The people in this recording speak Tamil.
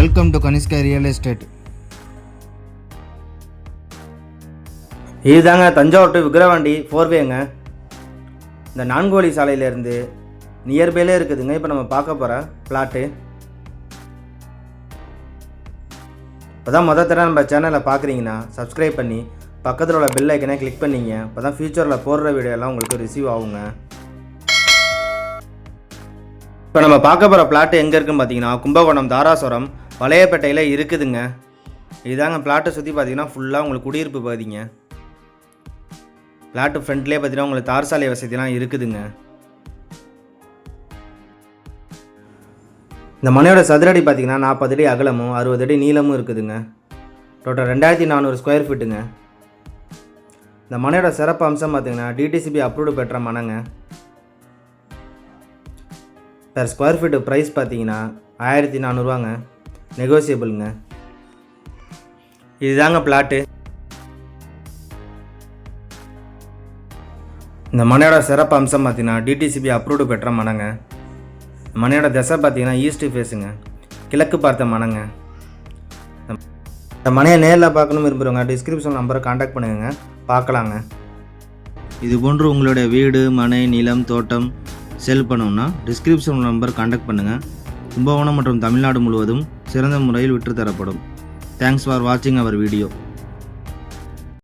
Welcome to Kanishka real estate இதுதாங்க தஞ்சாவூர் டு விக்ரவாண்டி ஃபோர்வேங்க இந்த நான்கு வழி சாலையிலேருந்து நியர்பைலே இருக்குதுங்க. இப்போ நம்ம பார்க்க போகிற பிளாட்டு இப்போ தான் மொதல் தடவை நம்ம சேனலை பார்க்குறீங்கன்னா சப்ஸ்கிரைப் பண்ணி பக்கத்தில் உள்ள பெல் ஐக்கனே கிளிக் பண்ணிங்க. இப்போ தான் ஃப்யூச்சரில் போடுற வீடியோ எல்லாம் உங்களுக்கு ரிசீவ் ஆகுங்க. இப்போ நம்ம பார்க்க போகிற பிளாட்டு எங்கே இருக்குன்னு பார்த்தீங்கன்னா கும்பகோணம் தாராசுரம் வளையப்பேட்டையில் இருக்குதுங்க. இதாங்க பிளாட்டை சுற்றி பார்த்தீங்கன்னா ஃபுல்லாக உங்களுக்கு குடியிருப்பு பகுதிங்க பிளாட்டு ஃப்ரண்ட்லேயே பார்த்தீங்கன்னா உங்களுக்கு தார் சாலை வசதிலாம் இருக்குதுங்க. இந்த மனையோட சதுரடி பார்த்தீங்கன்னா நாற்பது அடி அகலமும் அறுபது அடி நீளமும் இருக்குதுங்க. டோட்டல் ரெண்டாயிரத்தி நானூறு ஸ்கொயர் ஃபீட்டுங்க இந்த மனையோட சிறப்பு அம்சம் பார்த்தீங்கன்னா டிடிசிபி அப்ரூவ்டு பெற்ற மனைங்க. பெர் ஸ்கொயர் ஃபீட்டு ப்ரைஸ் பார்த்தீங்கன்னா ஆயிரத்தி நானூறுவாங்க. நெகோசியபிளுங்க இதுதாங்க பிளாட்டு இந்த மனையோட சிறப்பு அம்சம் பார்த்தீங்கன்னா டிடிசிபி அப்ரூவ்டு பெற்ற மனங்க. மனையோட திசை பார்த்தீங்கன்னா ஈஸ்ட் ஃபேஸுங்க கிழக்கு பார்த்த மனங்க. இந்த மனையை நேரில் பார்க்கணும் விரும்புகிறவங்க டிஸ்கிரிப்ஷன் நம்பரை காண்டாக்ட் பண்ணுங்க. பார்க்கலாங்க. இது போன்று உங்களுடைய வீடு மனை நிலம் தோட்டம் செல் பண்ணணும்னா டிஸ்கிரிப்ஷன் நம்பர் காண்டாக்ட் பண்ணுங்கள் கும்பகோணம் மற்றும் தமிழ்நாடு முழுவதும் சிறந்த முறையில் விற்றுத்தரப்படும். தேங்க்ஸ் ஃபார் வாட்சிங் அவர் வீடியோ